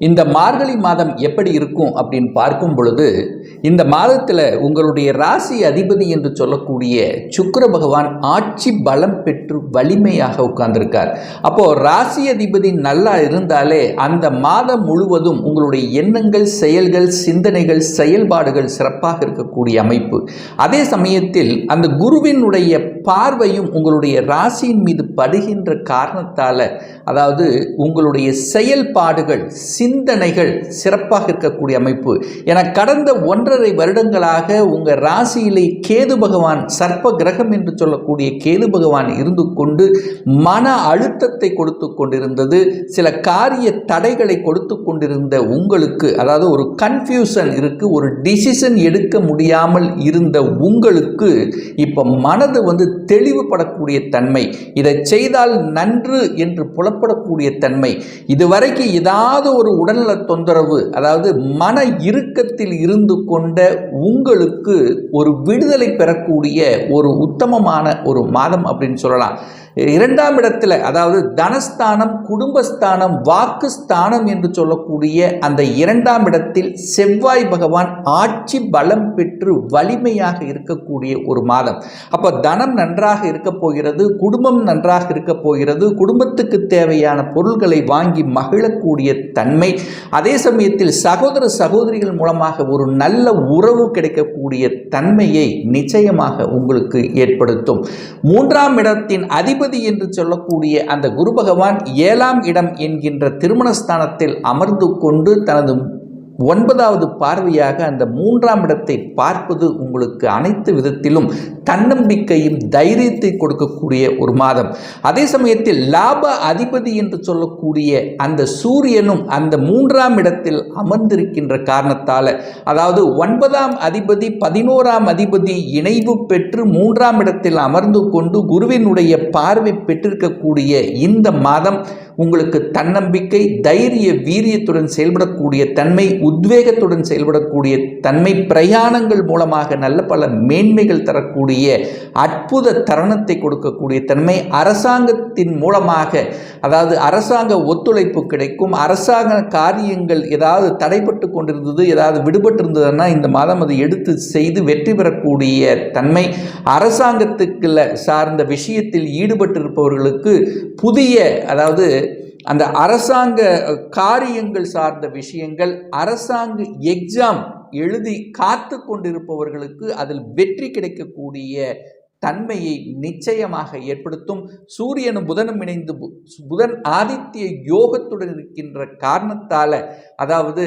இந்த மார்கழி மாதம் எப்படி இருக்கும் அப்படின்னு பார்க்கும் பொழுது இந்த மாதத்தில் உங்களுடைய ராசி அதிபதி என்று சொல்லக்கூடிய சுக்கர பகவான் ஆட்சி பலம் பெற்று வலிமையாக உட்கார்ந்திருக்கார். அப்போ ராசி அதிபதி நல்லா இருந்தாலே அந்த மாதம் முழுவதும் உங்களுடைய எண்ணங்கள் செயல்கள் சிந்தனைகள் செயல்பாடுகள் சிறப்பாக இருக்கக்கூடிய அமைப்பு. அதே சமயத்தில் அந்த குருவினுடைய பார்வையும் உங்களுடைய ராசியின் மீது படுகின்ற காரணத்தால் அதாவது உங்களுடைய செயல்பாடுகள் சிந்தனைகள் சிறப்பாக இருக்கக்கூடிய அமைப்பு. என கடந்த ஒன்றரை வருடங்களாக உங்கள் ராசியிலே கேது பகவான் சர்ப்ப கிரகம் என்று சொல்லக்கூடிய கேது பகவான் இருந்து கொண்டு மன அழுத்தத்தை கொடுத்து கொண்டிருந்தது. சில காரிய தடைகளை கொடுத்து கொண்டிருந்த உங்களுக்கு அதாவது ஒரு கன்ஃபியூஷன் இருக்குது ஒரு டிசிஷன் எடுக்க முடியாமல் இருந்த உங்களுக்கு இப்போ மனது வந்து தெளிவுபடக்கூடிய தன்மை. இதை செய்தால் நன்று என்று புலப்படக்கூடிய தன்மை. இதுவரைக்கும் ஏதாவது ஒரு உடல்நல தொந்தரவு அதாவது மன இறுக்கத்தில் இருந்து கொண்ட உங்களுக்கு ஒரு விடுதலை பெறக்கூடிய ஒரு உத்தமமான ஒரு மாதம் அப்படின்னு சொல்லலாம். இரண்டாம் இடத்துல அதாவது தனஸ்தானம் குடும்பஸ்தானம் வாக்குஸ்தானம் என்று சொல்லக்கூடிய அந்த இரண்டாம் இடத்தில் செவ்வாய் பகவான் ஆட்சி பலம் பெற்று வலிமையாக இருக்கக்கூடிய ஒரு மாதம். அப்போ தனம் நன்றாக இருக்க போகிறது குடும்பம் நன்றாக இருக்க போகிறது குடும்பத்துக்கு தேவையான பொருள்களை வாங்கி மகிழக்கூடிய தன்மை அதே சமயத்தில் சகோதர சகோதரிகள் மூலமாக ஒரு நல்ல உறவு கிடைக்கக்கூடிய தன்மையை நிச்சயமாக உங்களுக்கு ஏற்படுத்தும். மூன்றாம் இடத்தின் அதிபதி என்று சொல்லக்கூடிய அந்த குரு பகவான் ஏழாம் இடம் என்கின்ற திருமணஸ்தானத்தில் அமர்ந்து கொண்டு தனது ஒன்பதாவது பார்வையாக அந்த மூன்றாம் இடத்தை பார்ப்பது உங்களுக்கு அனைத்து விதத்திலும் தன்னம்பிக்கையும் தைரியத்தை கொடுக்கக்கூடிய ஒரு மாதம். அதே சமயத்தில் லாப அதிபதி என்று சொல்லக்கூடிய அந்த சூரியனும் அந்த மூன்றாம் இடத்தில் அமர்ந்திருக்கின்ற காரணத்தால் அதாவது ஒன்பதாம் அதிபதி பதினோராம் அதிபதி இணைவு பெற்று மூன்றாம் இடத்தில் அமர்ந்து கொண்டு குருவினுடைய பார்வை பெற்றிருக்கக்கூடிய இந்த மாதம் உங்களுக்கு தன்னம்பிக்கை தைரிய வீரியத்துடன் செயல்படக்கூடிய தன்மை உத்வேகத்துடன் செயல்படக்கூடிய தன்மை பிரயாணங்கள் மூலமாக நல்ல பல மேன்மைகள் தரக்கூடிய அற்புத தருணத்தை கொடுக்கக்கூடிய தன்மை அரசாங்கத்தின் மூலமாக அதாவது அரசாங்க ஒத்துழைப்பு கிடைக்கும். அரசாங்க காரியங்கள் ஏதாவது தடைப்பட்டு கொண்டிருந்தது ஏதாவது விடுபட்டு இருந்ததுன்னா இந்த மாதம் அதை எடுத்து செய்து வெற்றி பெறக்கூடிய தன்மை அரசாங்கத்துக்குள்ள சார்ந்த விஷயத்தில் ஈடுபட்டிருப்பவர்களுக்கு புதிய அதாவது அந்த அரசாங்க காரியங்கள் சார்ந்த விஷயங்கள் அரசாங்க எக்ஸாம் எழுதி காத்து கொண்டிருப்பவர்களுக்கு அதில் வெற்றி கிடைக்கக்கூடிய தன்மையை நிச்சயமாக ஏற்படுத்தும். சூரியனும் புதனும் இணைந்து பு- புதன் ஆதித்ய யோகத்துடன் இருக்கின்ற காரணத்தால் அதாவது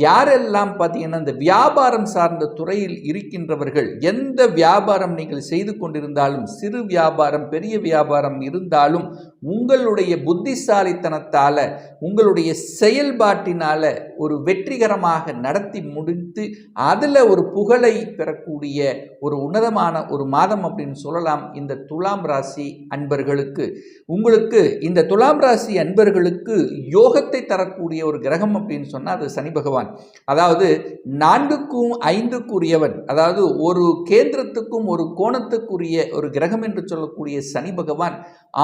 யாரெல்லாம் பார்த்தீங்கன்னா இந்த வியாபாரம் சார்ந்த துறையில் இருக்கின்றவர்கள் எந்த வியாபாரம் நீங்கள் செய்து கொண்டிருந்தாலும் சிறு வியாபாரம் பெரிய வியாபாரம் இருந்தாலும் உங்களுடைய புத்திசாலித்தனத்தால் உங்களுடைய செயல்பாட்டினால் ஒரு வெற்றிகரமாக நடத்தி முடித்து அதில் ஒரு புகழை பெறக்கூடிய ஒரு உன்னதமான ஒரு மாதம் அப்படின்னு சொல்லலாம் இந்த துலாம் ராசி அன்பர்களுக்கு. உங்களுக்கு இந்த துலாம் ராசி அன்பர்களுக்கு யோகத்தை தரக்கூடிய ஒரு கிரகம் அப்படின்னு சொன்னால் அது சனி பகவான். அதாவது நான்குக்கும் ஐந்துக்குரியவன் அதாவது ஒரு கேந்திரத்துக்கும் ஒரு கோணத்துக்குரிய ஒரு கிரகம் என்று சொல்லக்கூடிய சனி பகவான்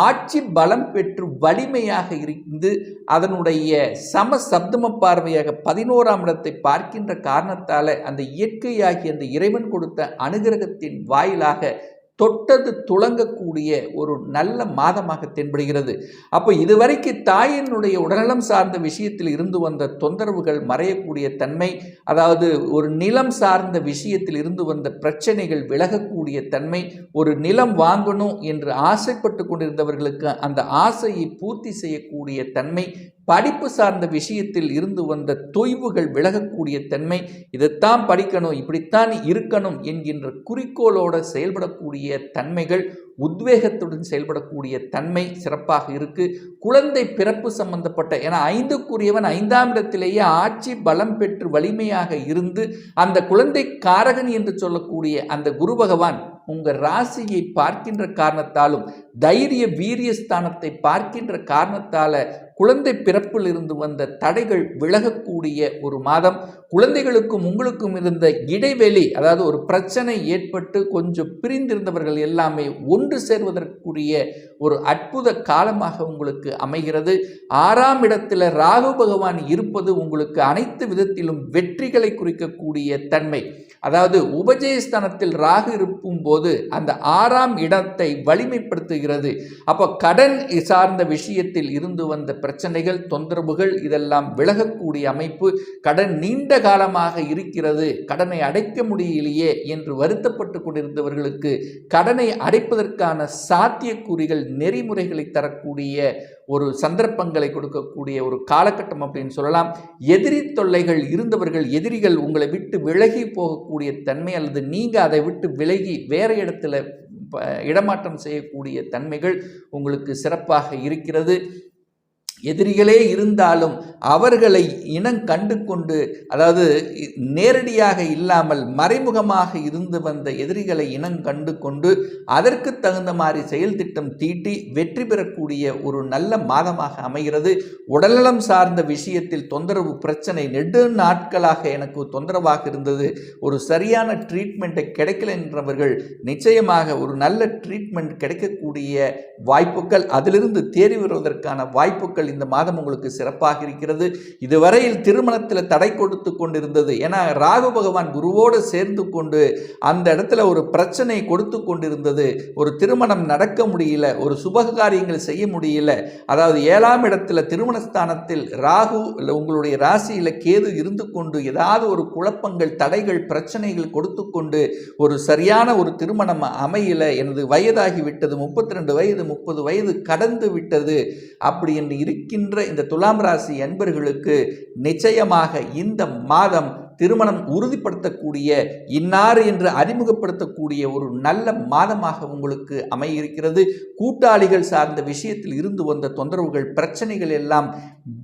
ஆட்சி பலம் பெற்று வலிமையாக இருந்து அதனுடைய சம சப்தம பார்வையாக பதினோராம் இடத்தை பார்க்கின்ற காரணத்தால் அந்த இயற்கையாகி அந்த இறைவன் கொடுத்த அனுகிரகத்தின் வாயிலாக தொட்டது துளங்கக்கூடிய ஒரு நல்ல மாதமாக தென்படுகிறது. அப்போ இதுவரைக்கு தாயினுடைய உடல்நலம் சார்ந்த விஷயத்தில் இருந்து வந்த தொந்தரவுகள் மறையக்கூடிய தன்மை அதாவது ஒரு நிலம் சார்ந்த விஷயத்தில் இருந்து வந்த பிரச்சனைகள் விலகக்கூடிய தன்மை ஒரு நிலம் வாங்கணும் என்று ஆசைப்பட்டு கொண்டிருந்தவர்களுக்கு அந்த ஆசையை பூர்த்தி செய்யக்கூடிய தன்மை படிப்பு சார்ந்த விஷயத்தில் இருந்து வந்த தொய்வுகள் விலகக்கூடிய தன்மை இதைத்தான் படிக்கணும் இப்படித்தான் இருக்கணும் என்கின்ற குறிக்கோளோடு செயல்படக்கூடிய தன்மைகள் உத்வேகத்துடன் செயல்படக்கூடிய தன்மை சிறப்பாக இருக்கு. குழந்தை பிறப்பு சம்பந்தப்பட்ட ஏன்னா ஐந்துக்குரியவன் ஐந்தாம் இடத்திலேயே ஆட்சி பலம் பெற்று வலிமையாக இருந்து அந்த குழந்தை காரகன் என்று சொல்லக்கூடிய அந்த குரு பகவான் உங்கள் ராசியை பார்க்கின்ற காரணத்தாலும் தைரிய வீரிய ஸ்தானத்தை பார்க்கின்ற காரணத்தால் குழந்தை பிறப்பில் இருந்து வந்த தடைகள் விலகக்கூடிய ஒரு மாதம். குழந்தைகளுக்கும் உங்களுக்கும் இருந்த இடைவெளி அதாவது ஒரு பிரச்சனை ஏற்பட்டு கொஞ்சம் பிரிந்திருந்தவர்கள் எல்லாமே ஒன்று சேர்வதற்குரிய ஒரு அற்புத காலமாக உங்களுக்கு அமைகிறது. ஆறாம் இடத்தில் ராகு பகவான் இருப்பது உங்களுக்கு அனைத்து விதத்திலும் வெற்றிகளை குறிக்கக்கூடிய தன்மை. அதாவது உபஜயஸ்தானத்தில் ராகு இருக்கும் போது அந்த ஆறாம் இடத்தை வலிமைப்படுத்துகிறது. அப்போ கடன் சார்ந்த விஷயத்தில் இருந்து வந்த பிரச்சனைகள் தொந்தரவுகள் இதெல்லாம் விலகக்கூடிய அமைப்பு கடன் நீண்ட காலமாக இருக்கிறது. கடனை அடைக்க முடியலையே என்று வருத்தப்பட்டு கொண்டிருந்தவர்களுக்கு கடனை அடைப்பதற்கான சாத்தியக்கூறிகள் நெறிமுறைகளை தரக்கூடிய ஒரு சந்தர்ப்பங்களை கொடுக்கக்கூடிய ஒரு காலகட்டம் அப்படின்னு சொல்லலாம். எதிரி தொல்லைகள் இருந்தவர்கள் எதிரிகள் உங்களை விட்டு விலகி போகக்கூடிய தன்மை அல்லது நீங்கள் அதை விட்டு விலகி வேற இடத்துல இடமாற்றம் செய்யக்கூடிய தன்மைகள் உங்களுக்கு சிறப்பாக இருக்கிறது. எதிரிகளே இருந்தாலும் அவர்களை இனம் கண்டு கொண்டு அதாவது நேரடியாக இல்லாமல் மறைமுகமாக இருந்து வந்த எதிரிகளை இனம் கண்டு கொண்டு அதற்கு தகுந்த மாதிரி செயல் திட்டம் தீட்டி வெற்றி பெறக்கூடிய ஒரு நல்ல மாதமாக அமைகிறது. உடல்நலம் சார்ந்த விஷயத்தில் தொந்தரவு பிரச்சனை நெடு நாட்களாக எனக்கு தொந்தரவாக இருந்தது. ஒரு சரியான ட்ரீட்மெண்ட்டை கிடைக்கல என்றவர்கள் நிச்சயமாக ஒரு நல்ல ட்ரீட்மெண்ட் கிடைக்கக்கூடிய வாய்ப்புகள் அதிலிருந்து தேறி வருவதற்கான வாய்ப்புகள் இந்த மாதம் உங்களுக்கு சிறப்பாக இருக்கிறது. இதுவரையில் திருமணத்தில் தடை கொடுத்து கொண்டிருந்தது. ஏன்னா ராகு பகவான் குருவோடு சேர்ந்து கொண்டு அந்த இடத்துல ஒரு பிரச்சனை கொடுத்து கொண்டிருந்தது. ஒரு திருமணம் நடக்க முடியல ஒரு சுப காரியங்கள் செய்ய முடியல. அதாவது ஏழாம் இடத்துல திருமணஸ்தானத்தில் ராகு உங்களுடைய ராசியில் கேது இருந்து கொண்டு ஏதாவது ஒரு குழப்பங்கள் தடைகள் பிரச்சனைகள் கொடுத்து கொண்டு ஒரு சரியான ஒரு திருமணம் அமையல. எனது வயதாகி விட்டது முப்பத்தி ரெண்டு வயது முப்பது வயது கடந்து விட்டது அப்படி என்று இருக்கின்ற இந்த துலாம் ராசி அன்பர்களுக்கு நிச்சயமாக இந்த மாதம் திருமணம் உறுதிப்படுத்தக்கூடிய இன்னார் என்று அறிமுகப்படுத்தக்கூடிய ஒரு நல்ல மாதமாக உங்களுக்கு அமையிருக்கிறது. கூட்டாளிகள் சார்ந்த விஷயத்தில் இருந்து வந்த தொந்தரவுகள் பிரச்சனைகள் எல்லாம்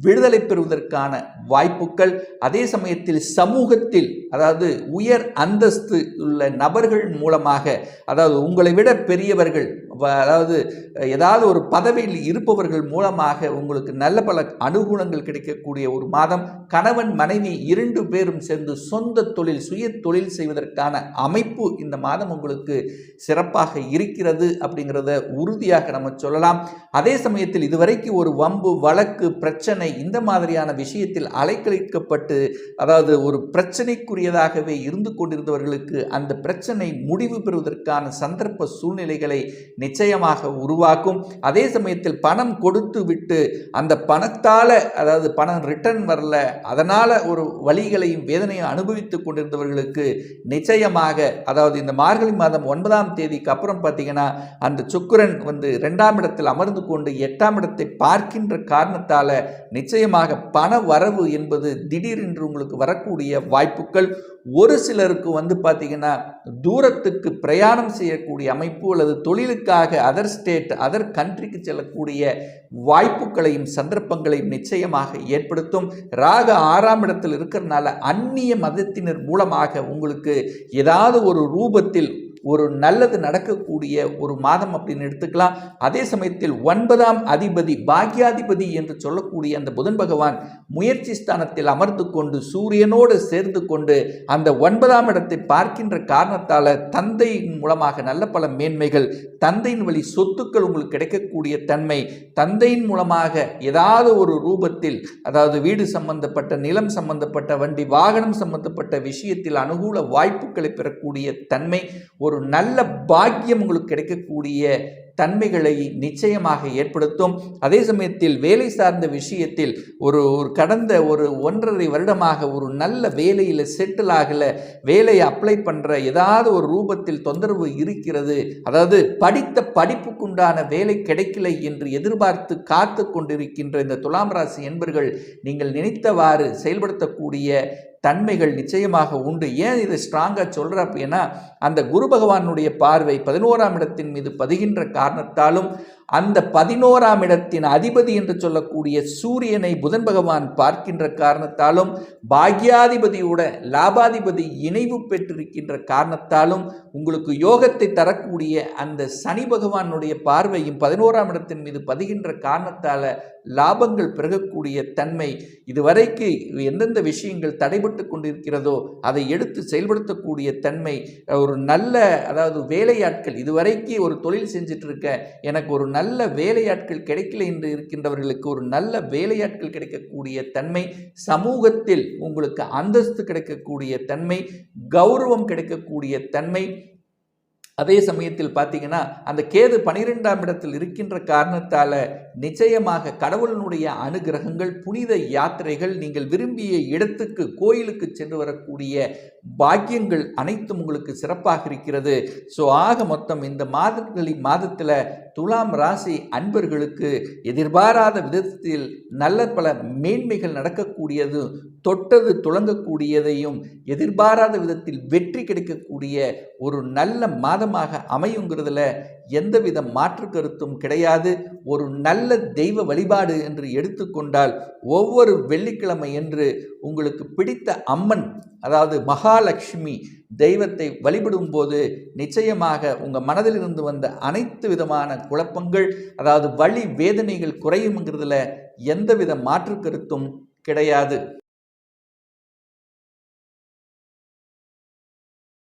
விடுதலை பெறுவதற்கான வாய்ப்புகள். அதே சமயத்தில் சமூகத்தில் அதாவது உயர் அந்தஸ்து உள்ள நபர்கள் மூலமாக அதாவது உங்களை விட பெரியவர்கள் அதாவது ஏதாவது ஒரு பதவியில் இருப்பவர்கள் மூலமாக உங்களுக்கு நல்ல பல அனுகூலங்கள் கிடைக்கக்கூடிய ஒரு மாதம் கணவன் மனைவி இரண்டு பேரும் சேர்ந்து சொந்த தொழில் சுய தொழில் செய்வதற்கான அமைப்பு இந்த மாதம் உங்களுக்கு சிறப்பாக இருக்கிறது அப்படிங்கிறத உறுதியாக நம்ம சொல்லலாம். அதே சமயத்தில் இதுவரைக்கும் ஒரு வம்பு வழக்கு பிரச்சனை இந்த மாதிரியான விஷயத்தில் அலைக்கழிக்கப்பட்டு அதாவது ஒரு பிரச்சனைக்குரியதாகவே இருந்து கொண்டிருந்தவர்களுக்கு அந்த பிரச்சனை முடிவு பெறுவதற்கான சந்தர்ப்ப சூழ்நிலைகளை நிச்சயமாக உருவாக்கும். அதே சமயத்தில் பணம் கொடுத்து விட்டு அந்த பணத்தால் அதாவது பணம் ரிட்டர்ன் வரல அதனால் ஒரு வழிகளையும் வேதனையும் அனுபவித்து கொண்டிருந்தவர்களுக்கு நிச்சயமாக அதாவது இந்த மார்கழி மாதம் ஒன்பதாம் தேதிக்கு அப்புறம் பார்த்தீங்கன்னா அந்த சுக்கரன் வந்து ரெண்டாம் இடத்தில் அமர்ந்து கொண்டு எட்டாம் இடத்தை பார்க்கின்ற காரணத்தால் நிச்சயமாக பண வரவு என்பது திடீரென்று உங்களுக்கு வரக்கூடிய வாய்ப்புகள். ஒரு சிலருக்கு வந்து பார்த்தீங்கன்னா தூரத்துக்கு பிரயாணம் செய்யக்கூடிய அமைப்பு அல்லது தொழிலுக்கு தொழிலுக்காக அதர் ஸ்டேட் அதர் கண்ட்ரிக்கு செல்லக்கூடிய வாய்ப்புகளையும் சந்தர்ப்பங்களையும் நிச்சயமாக ஏற்படுத்தும். ராக ஆறாம் இடத்தில் இருக்கிறனால அந்நிய மதத்தினர் மூலமாக உங்களுக்கு ஏதாவது ஒரு ரூபத்தில் ஒரு நல்லது நடக்கக்கூடிய ஒரு மாதம் அப்படின்னு எடுத்துக்கலாம். அதே சமயத்தில் ஒன்பதாம் அதிபதி பாக்யாதிபதி என்று சொல்லக்கூடிய அந்த புதன் பகவான் முயற்சி ஸ்தானத்தில் அமர்ந்து கொண்டு சூரியனோடு சேர்ந்து கொண்டு அந்த ஒன்பதாம் இடத்தை பார்க்கின்ற காரணத்தால் தந்தையின் மூலமாக நல்ல பல மேன்மைகள் தந்தையின் வழி சொத்துக்கள் உங்களுக்கு கிடைக்கக்கூடிய தன்மை தந்தையின் மூலமாக ஏதாவது ஒரு ரூபத்தில் அதாவது வீடு சம்பந்தப்பட்ட நிலம் சம்பந்தப்பட்ட வண்டி வாகனம் சம்பந்தப்பட்ட விஷயத்தில் அனுகூல வாய்ப்புகளை பெறக்கூடிய தன்மை ஒரு ஒரு நல்ல பாக்கியம் உங்களுக்கு கிடைக்கக்கூடிய தன்மைகளை நிச்சயமாக ஏற்படுத்தும். அதே சமயத்தில் வேலை சார்ந்த விஷயத்தில் ஒரு ஒரு கடந்த ஒரு ஒன்றரை வருடமாக ஒரு நல்ல வேலையில் செட்டில் ஆகலை வேலையை அப்ளை பண்ணுற ஏதாவது ஒரு ரூபத்தில் தொந்தரவு இருக்கிறது அதாவது படித்த படிப்புக்குண்டான வேலை கிடைக்கலை என்று எதிர்பார்த்து காத்து கொண்டிருக்கின்ற இந்த துலாம் ராசி என்பர்கள் நீங்கள் நினைத்தவாறு செயல்படுத்தக்கூடிய தன்மைகள் நிச்சயமாக உண்டு. ஏன் இதை ஸ்ட்ராங்காக சொல்கிற அப்படின்னா அந்த குரு பகவானுடைய பார்வை பதினோராம் இடத்தின் மீது பதிகின்ற காரணத்தாலும் அந்த பதினோராம் இடத்தின் அதிபதி என்று சொல்லக்கூடிய சூரியனை புதன் பகவான் பார்க்கின்ற காரணத்தாலும் பாக்யாதிபதியோட லாபாதிபதி இணைவு பெற்றிருக்கின்ற காரணத்தாலும் உங்களுக்கு யோகத்தை தரக்கூடிய அந்த சனி பகவானுடைய பார்வையும் பதினோராம் இடத்தின் மீது பதிகின்ற காரணத்தால லாபங்கள் பிறகக்கூடிய தன்மை இதுவரைக்கு எந்தெந்த விஷயங்கள் தடைபட்டு கொண்டிருக்கிறதோ அதை எடுத்து செயல்படுத்தக்கூடிய தன்மை ஒரு நல்ல அதாவது வேலையாட்கள் இதுவரைக்கு ஒரு தொழில் செஞ்சிட்டு இருக்க எனக்கு ஒரு நல்ல வேலையாட்கள் கிடைக்கல என்று இருக்கின்றவர்களுக்கு ஒரு நல்ல வேலையாட்கள் கிடைக்கக்கூடிய தன்மை சமூகத்தில் உங்களுக்கு அந்தஸ்து கிடைக்கக்கூடிய தன்மை கௌரவம் கிடைக்கக்கூடிய தன்மை. அதே சமயத்தில் பார்த்தீங்கன்னா அந்த கேது பனிரெண்டாம் இடத்தில் இருக்கின்ற காரணத்தால் நிச்சயமாக கடவுளினுடைய அனுகிரகங்கள் புனித யாத்திரைகள் நீங்கள் விரும்பிய இடத்துக்கு கோயிலுக்கு சென்று வரக்கூடிய பாக்கியங்கள் அனைத்தும் உங்களுக்கு சிறப்பாக இருக்கிறது. ஸோ ஆக மொத்தம் இந்த மாதங்களி மாதத்தில் துலாம் ராசி அன்பர்களுக்கு எதிர்பாராத விதத்தில் நல்ல பல மேன்மைகள் நடக்கக்கூடியது தொட்டது துளங்கக்கூடியதையும் எதிர்பாராத விதத்தில் வெற்றி கிடைக்கக்கூடிய ஒரு நல்ல மாதமாக அமையுங்கிறதுல எந்தவித மாற்று கருத்தும் கிடையாது. ஒரு நல்ல தெய்வ வழிபாடு என்று எடுத்துக்கொண்டால் ஒவ்வொரு வெள்ளிக்கிழமை என்று உங்களுக்கு பிடித்த அம்மன் அதாவது மகாலட்சுமி தெய்வத்தை வழிபடும் போது நிச்சயமாக உங்கள் மனதிலிருந்து வந்த அனைத்து விதமான குழப்பங்கள் அதாவது வழி வேதனைகள் குறையுங்கிறதுல எந்தவித மாற்று கருத்தும் கிடையாது.